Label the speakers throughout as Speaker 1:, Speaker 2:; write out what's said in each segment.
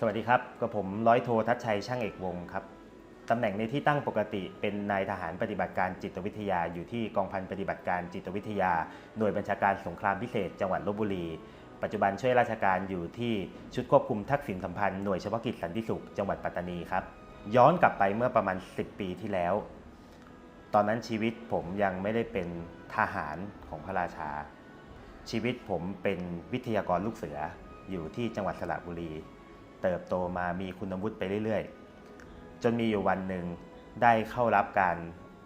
Speaker 1: สวัสดีครับกับผมร้อยโททัชชัยช่างเอกวงครับตำแหน่งในที่ตั้งปกติเป็นนายทหารปฏิบัติการจิตวิทยา อยู่ที่กองพันปฏิบัติการจิตวิทยา หน่วยบัญชาการสงครามพิเศษ จังหวัดลบบุรี ปัจจุบันช่วยราชการอยู่ที่ชุดควบคุมทักษิณสัมพันธ์หน่วยเฉพาะกิจสันติสุขจังหวัดปัตตานีครับ ย้อนกลับไปเมื่อประมาณ 10 ปีที่แล้ว ตอนนั้นชีวิตผมยังไม่ได้เป็นทหารของพระราชา ชีวิตผมเป็นวิทยากรลูกเสืออยู่ที่จังหวัดสระบุรี เติบโตมามีคุณวุฒิไปเรื่อยๆ จนมีอยู่วันหนึ่งได้เข้ารับการ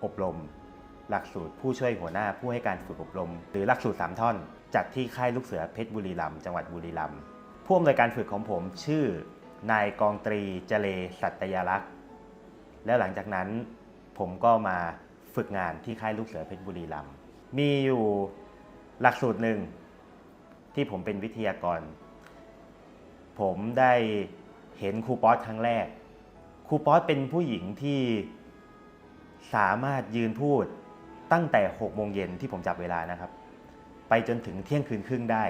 Speaker 1: อบรม หลักสูตรผู้ช่วยหัวหน้าผู้ให้การฝึกอบรม หรือหลักสูตร3ท่อน จัดที่ค่ายลูกเสือเพชรบุรีรัมย์จังหวัดบุรีรัมย์ผู้อำนวยการฝึกของผมชื่อนายกองตรีเจเลสัตยลักษ์แล้วหลังจากนั้นผมก็มาฝึกงานที่ค่ายลูกเสือเพชรบุรีรัมย์มีอยู่หลักสูตรหนึ่งที่ผมเป็นวิทยากร ผมได้เห็นครูป๊อตครั้งแรกครูป๊อตเป็นผู้หญิงที่สามารถยืนพูดตั้งแต่6โมงเย็นที่ผมจับเวลานะครับ ไปจนถึงเที่ยงคืนครึ่งได้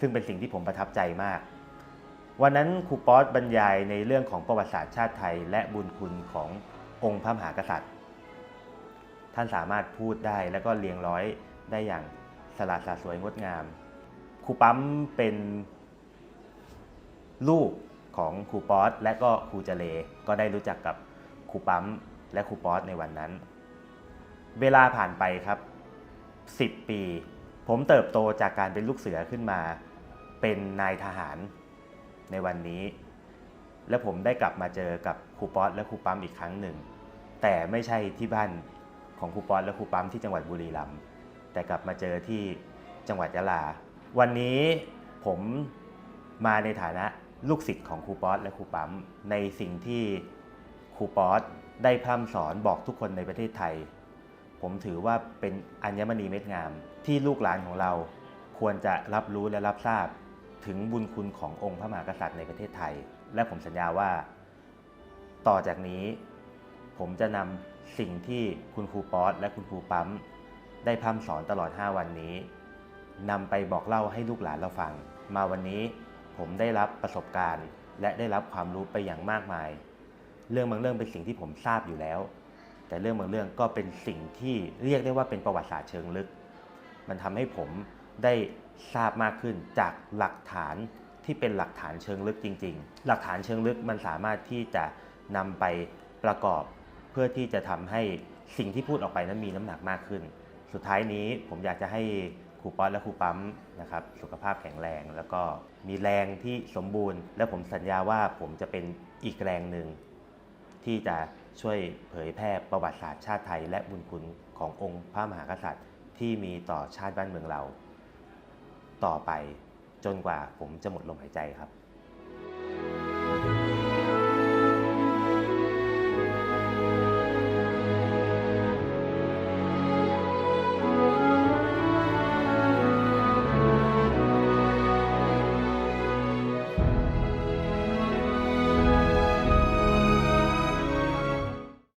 Speaker 1: ซึ่งเป็นสิ่งที่ผมประทับใจมาก วันนั้นครูป๊อตบรรยายในเรื่องของประวัติศาสตร์ชาติไทย และบุญคุณขององค์พระมหากษัตริย์ ท่านสามารถพูดได้และก็เรียงร้อยได้อย่างสลาดสาสวยงดงามครูปั๊มเป็น ลูกของครูป๊อตและก็ครูเจเลก็ได้รู้จักกับครูปั๊มและครูป๊อตในวันนั้น เวลาผ่านไปครับ 10 ปี ผมเติบโตจากการเป็นลูกเสือขึ้นมา เป็นนายทหารในวันนี้ และผมได้กลับมาเจอกับครูป๊อตและครูปั๊มอีกครั้งหนึ่ง แต่ไม่ใช่ที่บ้านของครูป๊อตและครูปั๊มที่จังหวัดบุรีรัมย์แต่กลับมาเจอที่จังหวัดยะลา วันนี้ผมมาในฐานะ ลูกศิษย์ของครูป๊อตและครูปั๊มในสิ่งที่ครูป๊อตได้พร่ำสอนบอกทุกคนในประเทศไทย ผมถือว่าเป็นอัญมณีเม็ดงาม ที่ลูกหลานของเราควรจะรับรู้และรับทราบ ถึงบุญคุณขององค์พระมหากษัตริย์ในประเทศไทย และผมสัญญาว่า ต่อจากนี้ ผมจะนำสิ่งที่คุณครูป๊อตและคุณครูปั๊มได้พร่ำสอนตลอด 5 วันนี้นำไปบอกเล่าให้ลูกหลานเราฟัง มาวันนี้ ผมได้รับประสบการณ์ และได้รับความรู้ไปอย่างมากมาย เรื่องบางเรื่องเป็นสิ่งที่ผมทราบอยู่แล้ว แต่เรื่องบางเรื่องก็เป็นสิ่งที่เรียกได้ว่าเป็นประวัติศาสตร์เชิงลึก มันทำให้ผมได้ทราบมากขึ้นจากหลักฐานที่เป็นหลักฐานเชิงลึกจริง ๆ หลักฐานเชิงลึกมันสามารถที่จะนำไปประกอบเพื่อที่จะทำให้สิ่งที่พูดออกไปนั้นมีน้ำหนักมากขึ้น สุดท้ายนี้ผมอยากจะให้ ครูป๊อตและครูปั๊มนะครับสุขภาพแข็งแรง แล้วก็มีแรงที่สมบูรณ์ และผมสัญญาว่าผมจะเป็นอีกแรงหนึ่ง ที่จะช่วยเผยแพร่ประวัติศาสตร์ชาติไทย และบุญคุณขององค์พระมหากษัตริย์ ที่มีต่อชาติบ้านเมืองเรา ต่อไปจนกว่าผมจะหมดลมหายใจครับ